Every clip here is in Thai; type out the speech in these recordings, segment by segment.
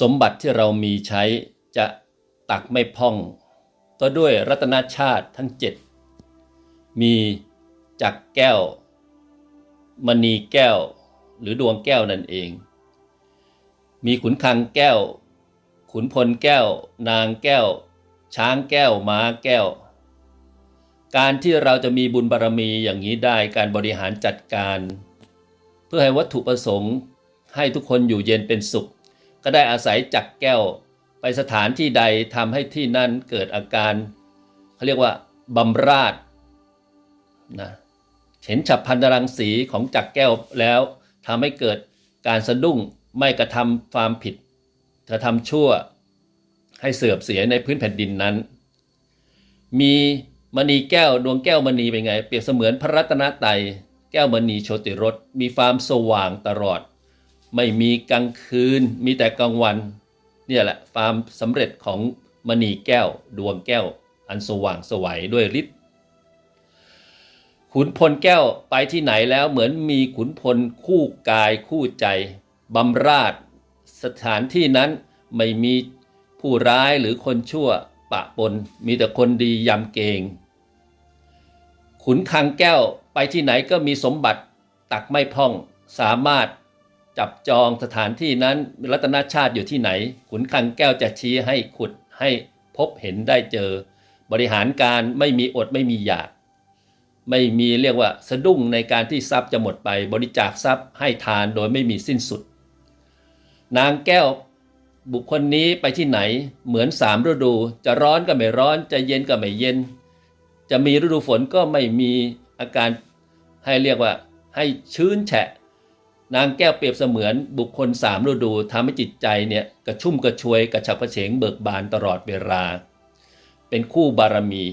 สมบัติที่เรามีใช้จะตักไม่พ่อง ก็ด้วยรัตนชาติทั้งเจ็ดมีจักรแก้ว มณีแก้ว หรือดวงแก้วนั่นเอง มีขุนคังแก้ว ขุนพลแก้ว นางแก้ว ช้างแก้ว ม้าแก้ว การที่เราจะมีบุญบารรมีอย่างนี้ได้การบริหารจัดการ เพื่อให้วัตถุประสงค์ให้ทุกคนอยู่เย็นเป็นสุข ก็ได้อาศัยจักรแก้วไปสถานที่ใดทำให้ที่นั่นเกิดอาการเขาเรียกว่าบำราดนะเห็นฉับพันรังสีของจักรแก้วแล้วทำให้เกิดการสะดุ้งไม่กระทำความผิดกระทำชั่วให้เสื่อมเสียในพื้นแผ่นดินนั้น มีมณีแก้วดวงแก้วมณีเป็นไง เปรียบเสมือนพระรัตนตรัยแก้วมณีโชติรสมีความสว่างตลอด ไม่มีกลางคืน มีแต่กลางวัน เนี่ยแหละความสำเร็จของมณีแก้ว ดวงแก้ว อันสว่างสวัยด้วยฤทธิ์ขุนพลแก้วไปที่ไหนแล้วเหมือนมีขุนพลคู่กายคู่ใจบำราดสถานที่นั้นไม่มีผู้ร้ายหรือคนชั่วปะปน มีแต่คนดียำเกง ขุนคังแก้วไปที่ไหนก็มีสมบัติตักไม่พ่องสามารถ จับจองสถานที่นั้นรัตนชาติอยู่ที่ไหน ขุนคังแก้วจะชี้ให้ขุดให้พบเห็นได้เจอ บริหารการไม่มีอดไม่มีอยาก ไม่มีเรียกว่าสะดุ้งในการที่ทรัพย์จะหมดไป บริจาคทรัพย์ให้ทานโดยไม่มีสิ้นสุด นางแก้วบุคคลนี้ไปที่ไหนเหมือนสามฤดู จะร้อนก็ไม่ร้อน จะเย็นก็ไม่เย็น จะมีฤดูฝนก็ไม่มีอาการให้เรียกว่าให้ชื้นแฉะ นางแก้วเปรียบเสมือนบุคคลสามฤดูทำให้จิตใจเนี่ยกระชุ่มกระชวยกระฉับกระเฉงเบิกบานตลอดเวลา เป็นคู่บารมี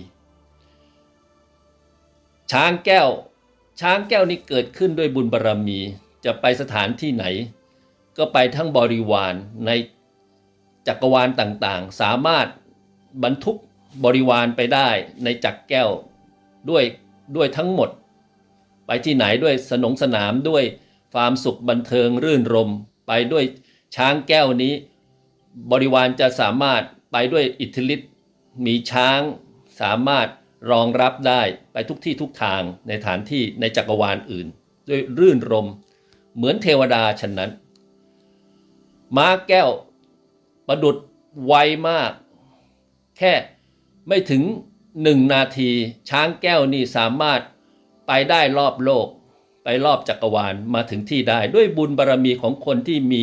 ช้างแก้ว ช้างแก้วนี้เกิดขึ้นด้วยบุญบารมี จะไปสถานที่ไหน ก็ไปทั้งบริวารในจักรวาลต่างๆ สามารถบรรทุกบริวารไปได้ในจักรแก้วด้วยด้วยทั้งหมด ไปที่ไหนด้วยสนงสนามด้วย ความสุขบันเทิงรื่นรม ไปด้วยช้างแก้วนี้ บริวารจะสามารถไปด้วยอิทธิฤทธิ์มีช้างสามารถรองรับได้ไปทุกที่ทุกทางในฐานที่ในจักรวาลอื่น ด้วยรื่นรม เหมือนเทวดาฉะนั้น ม้าแก้วประดุดไวมาก แค่ไม่ถึงหนึ่งนาที ช้างแก้วนี่สามารถไปได้รอบโลก รอบจักรวาลมาถึงที่ได้ ด้วยบุญบารรมีของคนที่มี